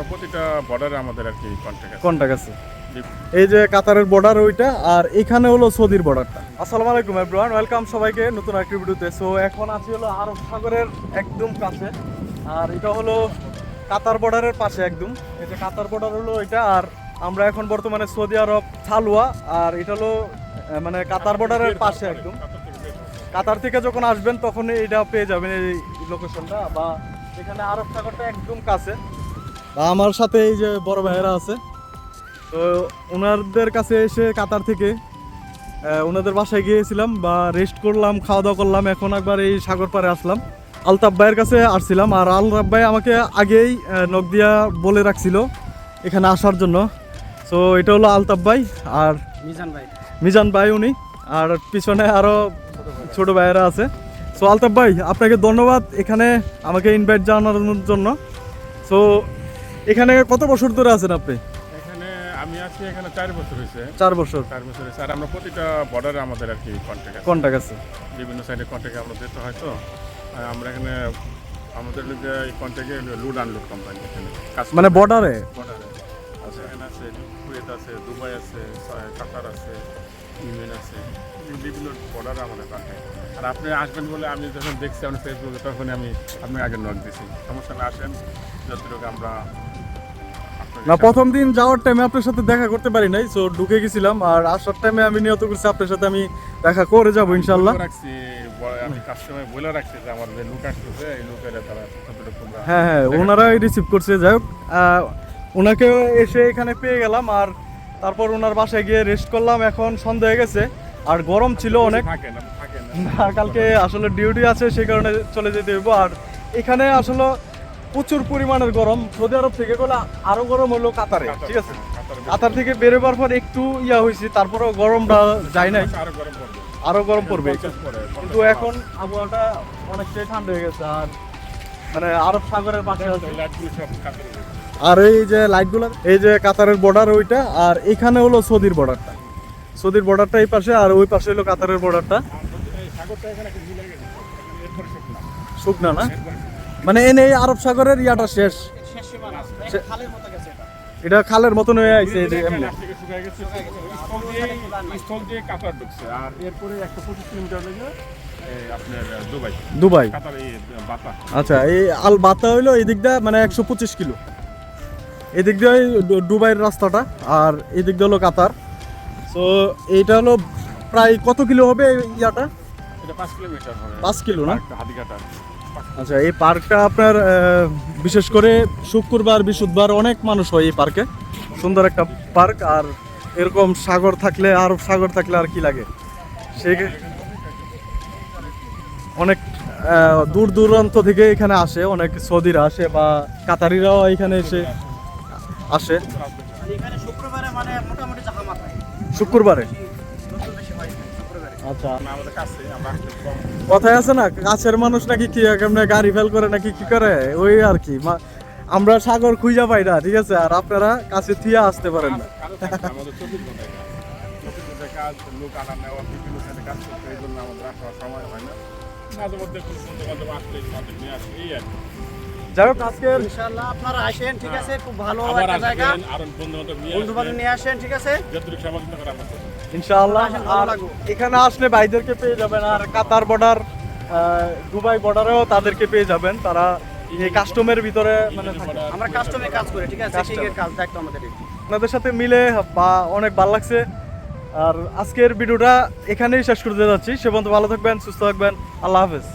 আমরা প্রতিটা বর্ডারে আমাদের আর কি কন্ট্যাক্ট আছে। কন্টাক্ট আছে। এই যে কাতারের বর্ডার ওইটা আর এখানে হলো সৌদির বর্ডারটা আসসালামু আলাইকুম এভরিওয়ান ওয়েলকাম সবাইকে নতুন একটি ভিডিওতে। সো এখন আছি হলো আরব সাগরের একদম কাছে। আর এটা হলো কাতার বর্ডারের পাশে একদম। এই যে কাতার বর্ডার হলো এটা আর আমরা এখন বর্তমানে সৌদি আরব ছালুয়া আর এটা হলো মানে কাতার বর্ডারের পাশে একদম। কাতার থেকে যখন আসবেন তখন এটা পেয়ে যাবেন এই লোকেশনটা বা এখানে আরব সাগরটা একদম কাছে। আমার সাথে এই যে বড় ভাইয়েরা আছে তো ওনাদের কাছে এসে কাতার থেকে ওনাদের বাসায় গিয়েছিলাম বা রেস্ট করলাম খাওয়া দাওয়া করলাম এখন একবার এই সাগর পাড়ে আসলাম। আলতাফ ভাইয়ের কাছে আসছিলাম আর আলতাফ ভাই আমাকে আগেই নখ দিয়া বলে রাখছিল এখানে আসার জন্য। সো এটা হলো আলতাফ ভাই আর মিজান ভাই। মিজান ভাই উনি আর পিছনে আরও ছোট ভাইয়েরা আছে। সো আলতাফ ভাই আপনাকে ধন্যবাদ এখানে আমাকে ইনভাইট জানানোর জন্য। সো এখানে কত বছর ধরে আছেন আপনি? এখানে আমি আছি এখানে চার বছর হয়েছে। চার বছর। চার বছর হয়েছে। আর আমরা প্রতিটা বর্ডারে আমাদের আর কি কন্ট্যাক্ট আছে। কন্টাক্ট আছে। বিভিন্ন সাইডে কন্ট্যাক্ট আমরা দিতে হয় তো। আমরা এখানে আমাদের যে এই কন্ট্যাক্টে লুড আনলোড কোম্পানি এখানে। মানে বর্ডারে বর্ডারে আছে এখানে আছে কুয়েত আছে দুবাই আছে কাতার আছে ইউএন আছে। বিভিন্ন বর্ডারে আমাদের কন্ট্যাক্ট আর আপনি আসবেন বলে আমি যখন দেখছি আপনার ফেসবুকে তখন আমি আপনাকে আগে নক দিছি। সমস্যা না আসেন। যতটুকু আমরা না প্রথম দিন যাওয়ার টাইমে আপনার সাথে দেখা করতে পারি নাই সো ঢুকে গেছিলাম আর আসার টাইমে আমি নিয়ত করছি আপনার সাথে আমি দেখা করে যাব ইনশাল্লাহ হ্যাঁ হ্যাঁ ওনারাই রিসিভ করছে যাই হোক ওনাকে এসে এখানে পেয়ে গেলাম আর তারপর ওনার বাসায় গিয়ে রেস্ট করলাম এখন সন্ধ্যা হয়ে গেছে আর গরম ছিল অনেক। থাকে না থাকে না কালকে আসলে ডিউটি আছে সেই কারণে চলে যেতে হইব আর এখানে আসলে প্রচুর পরিমাণের গরম। সৌদি আরব থেকে গেলে আরও গরম হলো কাতারে ঠিক আছে? কাতার থেকে বেরোবার পর একটু ইয়া হয়েছে তারপরেও গরমটা যায় নাই। আরও গরম পড়বে। কিন্তু এখন আবহাওয়াটা অনেকটাই ঠান্ডা হয়ে গেছে আর মানে আরব সাগরের পাশে। আর এই যে লাইটগুলো এই যে কাতারের বর্ডার ওইটা আর এখানে হলো সৌদির বর্ডারটা সৌদির বর্ডারটা এই পাশে আর ওই পাশে হলো কাতারের বর্ডারটা শুকনা। না। মানে এনে এই আরব সাগরের ইয়াটা শেষ। শেষ সীমানা সে- খালের মতো গেছে এটা। এটা খালের মতন হয়ে এখানে এমনি। লাস্ট থেকে শুকায় গেছে, স্থল দিয়ে- কাতার ঢুকছে। আর এরপরে একশো পঁচিশ কিলোমিটার লেগে দুবাই। দুবাই? কাতার এই বাতা। আচ্ছা এই আল বাতা হইল এই দিক দিয়ে মানে একশো পঁচিশ কিলো। এদিক দিয়ে ওই দুবাইয়ের রাস্তাটা আর এই দিক দিয়ে হলো কাতার। তো এইটা হলো প্রায় কত কিলো হবে এই ইয়াটা? এটা পাঁচ কিলোমিটার পাঁচ কিলো না? আচ্ছা এই পার্কটা আপনার বিশেষ করে শুক্রবার বৃহস্পতিবার অনেক মানুষ হয় এই পার্কে। সুন্দর একটা পার্ক আর এরকম সাগর থাকলে আর সাগর থাকলে আর কি লাগে? সে অনেক দূর দূরান্ত থেকে এখানে আসে অনেক সৌদিরা আসে বা কাতারিরাও এখানে এসে আসে। শুক্রবারে? আচ্ছা। কথায় আছে না কাছের মানুষ নাকি কি কেমনে গাড়ি ফেল করে নাকি কি করে? ওই আর কি। আমরা সাগর খুঁজা পাই না ঠিক আছে? আর আপনারা কাছে থিয়া আসতে পারেন না। হয়। যাই হোক ইনশাআল্লাহ আপনারা আসেন ঠিক আছে? খুব ভালো একটা জায়গা। বন্ধু বান্ধব নিয়ে আসেন ঠিক আছে? যতটুকু করা। ইনশাআল্লাহ। আর এখানে আসলে ভাইদেরকে পেয়ে যাবেন আর কাতার বর্ডার দুবাই বর্ডারেও তাদেরকে পেয়ে যাবেন। তারা এই কাস্টমের ভিতরে মানে। আমরা কাস্টমে কাজ করি ঠিক আছে. এর কাজ দেখতো আমাদের। আপনাদের সাথে মিলে বা অনেক ভালো লাগছে। আর আজকের ভিডিওটা এখানেই শেষ করতে যাচ্ছি। সে পর্যন্ত ভালো থাকবেন সুস্থ থাকবেন। আল্লাহ হাফেজ।